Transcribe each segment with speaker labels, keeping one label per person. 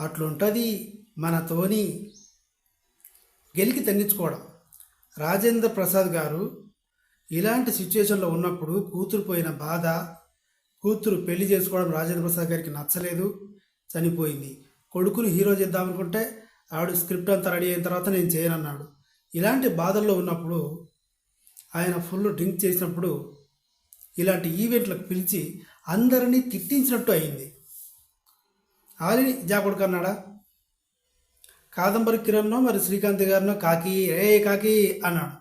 Speaker 1: అట్లుంటుంది మనతోని గెలికి తగ్గించుకోవడం రాజేంద్ర ప్రసాద్ గారు ఇలాంటి సిచ్యువేషన్లో ఉన్నప్పుడు కూతురు పోయిన బాధ కూతురు పెళ్ళి చేసుకోవడం రాజేంద్ర ప్రసాద్ గారికి నచ్చలేదు చనిపోయింది. కొడుకుని హీరో చేద్దామనుకుంటే ఆవిడ స్క్రిప్ట్ అంతా రెడీ అయిన తర్వాత నేను చేయనన్నాడు. ఇలాంటి బాధల్లో ఉన్నప్పుడు ఆయన ఫుల్ డ్రింక్ చేసినప్పుడు ఇలాంటి ఈవెంట్లకు పిలిచి అందరినీ తిట్టించినట్టు అయింది. ఆలిని జాకుడుకు అన్నాడా కాదంబరి కిరణ్నో మరి శ్రీకాంత్ గారినో కాకి ఏ కాకి అన్నాడు.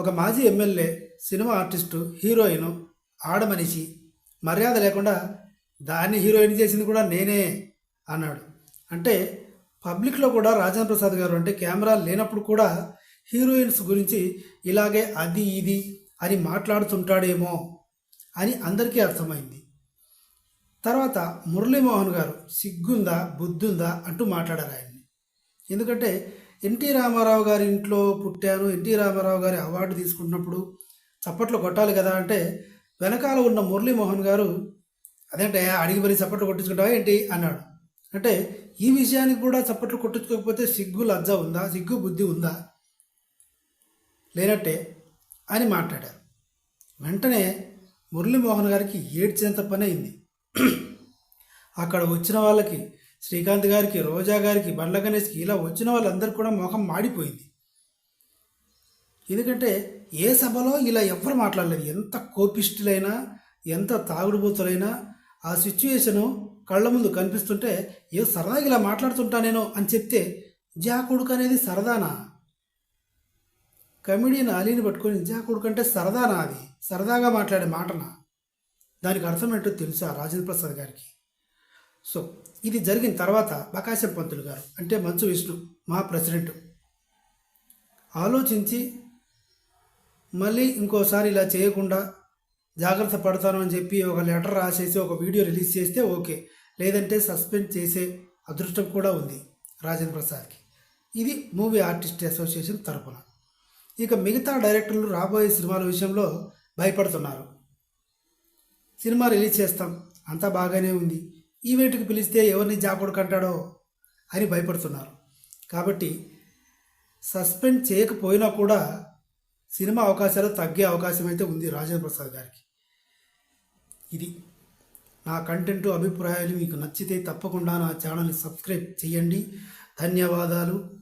Speaker 1: ఒక మాజీ ఎమ్మెల్యే సినిమా ఆర్టిస్టు హీరోయిన్ ఆడమనిషి మర్యాద లేకుండా దాన్ని హీరోయిన్ చేసింది కూడా నేనే అన్నాడు. అంటే పబ్లిక్లో కూడా రాజేంద్ర ప్రసాద్ గారు అంటే కెమెరా లేనప్పుడు కూడా హీరోయిన్స్ గురించి ఇలాగే అది ఇది అని మాట్లాడుతుంటాడేమో అని అందరికీ అర్థమైంది. తర్వాత మురళీమోహన్ గారు సిగ్గుందా బుద్ధుందా అంటూ మాట్లాడారు ఆయన్ని. ఎందుకంటే ఎన్టీ రామారావు గారి ఇంట్లో పుట్టాను ఎన్టీ రామారావు గారి అవార్డు తీసుకుంటున్నప్పుడు చప్పట్లు కొట్టాలి కదా అంటే వెనకాల ఉన్న మురళీమోహన్ గారు అదేంటే అడిగి మరీ చప్పట్లు కొట్టించుకుంటావా ఏంటి? అన్నాడు. అంటే ఈ విషయానికి కూడా చప్పట్లు కొట్టించుకోకపోతే సిగ్గు లజ్జ ఉందా? సిగ్గు బుద్ధి ఉందా? లేనట్టే అని మాట్లాడారు. వెంటనే మురళీమోహన్ గారికి ఏడ్చేంత పని అయింది. అక్కడ వచ్చిన వాళ్ళకి శ్రీకాంత్ గారికి రోజా గారికి బండ్ల గణేష్కి ఇలా వచ్చిన వాళ్ళందరికీ కూడా మొహం మాడిపోయింది. ఎందుకంటే ఏ సభలో ఇలా ఎవ్వరు మాట్లాడలేదు. ఎంత కోపిష్టులైనా ఎంత తాగుడుబోతులైనా ఆ సిచ్యువేషను కళ్ళ ముందు కనిపిస్తుంటే ఏ సరదాగా ఇలా మాట్లాడుతుంటానేనో అని చెప్తే జా కొడుకు అనేది సరదానా? కమెడియన్ అలీని పట్టుకొని జా కొడుకు అంటే సరదానా అది? సరదాగా మాట్లాడే మాటనా? దానికి అర్థం ఏంటో తెలుసా రాజేంద్ర ప్రసాద్ గారికి? సో ఇది జరిగిన తర్వాత బకాశం పంతులు గారు అంటే మంచు విష్ణు మా ప్రెసిడెంట్ ఆలోచించి మళ్ళీ ఇంకోసారి ఇలా చేయకుండా జాగ్రత్త పడతాను అని చెప్పి ఒక లెటర్ రాసేసి ఒక వీడియో రిలీజ్ చేస్తే ఓకే. లేదంటే సస్పెండ్ చేసే అదృష్టం కూడా ఉంది రాజేంద్ర ప్రసాద్కి. ఇది మూవీ ఆర్టిస్ట్ అసోసియేషన్ తరపున. ఇక మిగతా డైరెక్టర్లు రాబోయే సినిమాల విషయంలో భయపడుతున్నారు. సినిమా రిలీజ్ చేస్తాం. అంతా బాగానే ఉంది. ఈవెంట్కి పిలిస్తే ఎవరిని జాకొడుకంటాడో అని భయపడుతున్నారు. కాబట్టి సస్పెండ్ చేయకపోయినా కూడా సినిమా అవకాశాలు తగ్గే అవకాశం అయితే ఉంది రాజేంద్ర ప్రసాద్ గారికి. ఇది నా కంటెంట్ అభిప్రాయాలు. మీకు నచ్చితే తప్పకుండా నా ఛానల్ని సబ్స్క్రైబ్ చేయండి. ధన్యవాదాలు.